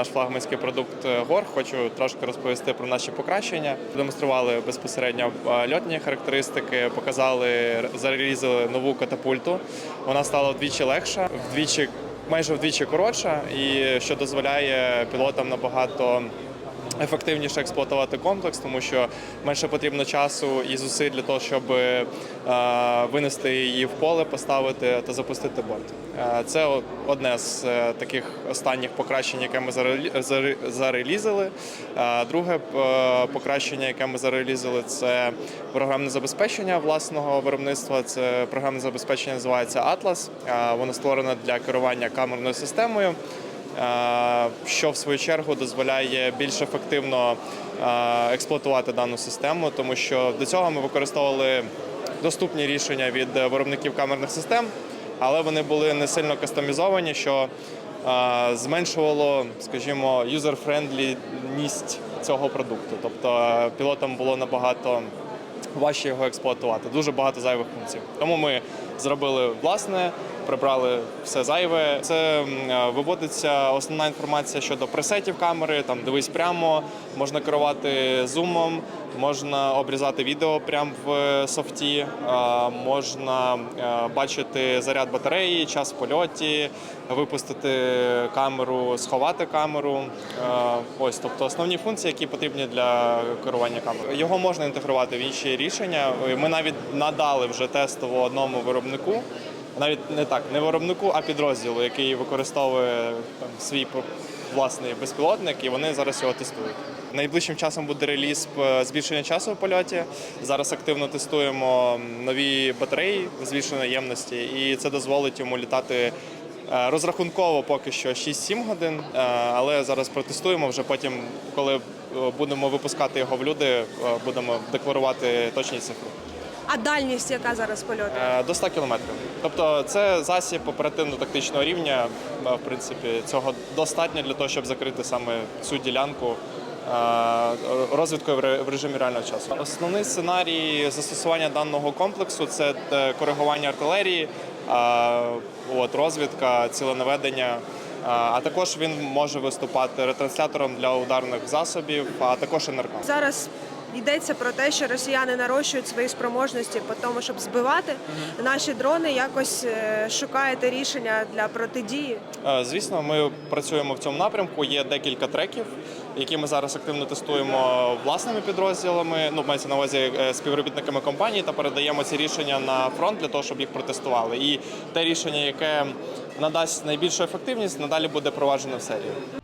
наш флагманський продукт е, ГОР. Хочу трошки розповісти про наші покращення. Демонстрували безпосередньо е, льотні характеристики, показали, зарелізили нову катапульту. Вона стала вдвічі легша, вдвічі майже вдвічі коротша, і що дозволяє пілотам набагато ефективніше експлуатувати комплекс, тому що менше потрібно часу і зусиль для того, щоб е, винести її в поле, поставити та запустити борт. Е, Це одне з е, таких останніх покращень, яке ми зарелі- заре- зарелізили. Друге покращення, яке ми зарелізили, це програмне забезпечення власного виробництва. Це програмне забезпечення називається Atlas. Воно створено для керування камерною системою. Е, що в свою чергу дозволяє більш ефективно е, експлуатувати дану систему, тому що до цього ми використовували доступні рішення від виробників камерних систем, але вони були не сильно кастомізовані, що е, зменшувало, скажімо, юзер-френдліність цього продукту. Тобто пілотам було набагато важче його експлуатувати. Дуже багато зайвих функцій. Тому ми зробили власне, прибрали все зайве. Це е, виводиться основна інформація щодо пресетів камери. Там дивись прямо, можна керувати зумом, можна обрізати відео прямо в софті, е, можна е, бачити заряд батареї, час в польоті, випустити камеру, сховати камеру. Е, Ось, тобто основні функції, які потрібні для керування камерою. Його можна інтегрувати в інші рішення. Ми навіть надали вже тестово одному виробнику. Навіть не так, не виробнику, а підрозділу, який використовує там свій власний безпілотник, і вони зараз його тестують. Найближчим часом буде реліз е, збільшення часу в польоті. Зараз активно тестуємо нові батареї збільшеної ємності, і це дозволить йому літати е, розрахунково поки що 6-7 годин. е, Але зараз протестуємо вже потім, коли будемо випускати його в люди, будемо декларувати точні цифри. А дальність, яка зараз польоту? Е, До 100 кілометрів. Тобто це засіб оперативно-тактичного рівня. Е, В принципі, цього достатньо для того, щоб закрити саме цю ділянку е, розвідкою в режимі реального часу. Основний сценарій застосування даного комплексу це коригування артилерії, от, розвідка, ціленаведення. А також він може виступати ретранслятором для ударних засобів, а також НРК. Зараз йдеться про те, що росіяни нарощують свої спроможності по тому, щоб збивати наші дрони. Якось е, шукаєте рішення для протидії. Е, Звісно, ми працюємо в цьому напрямку. Є декілька треків, які ми зараз активно тестуємо власними підрозділами. Ну, мається на увазі е, співробітниками компанії та передаємо ці рішення на фронт для того, щоб їх протестували. І те рішення, яке надасть найбільшу ефективність, надалі буде проваджено в серії.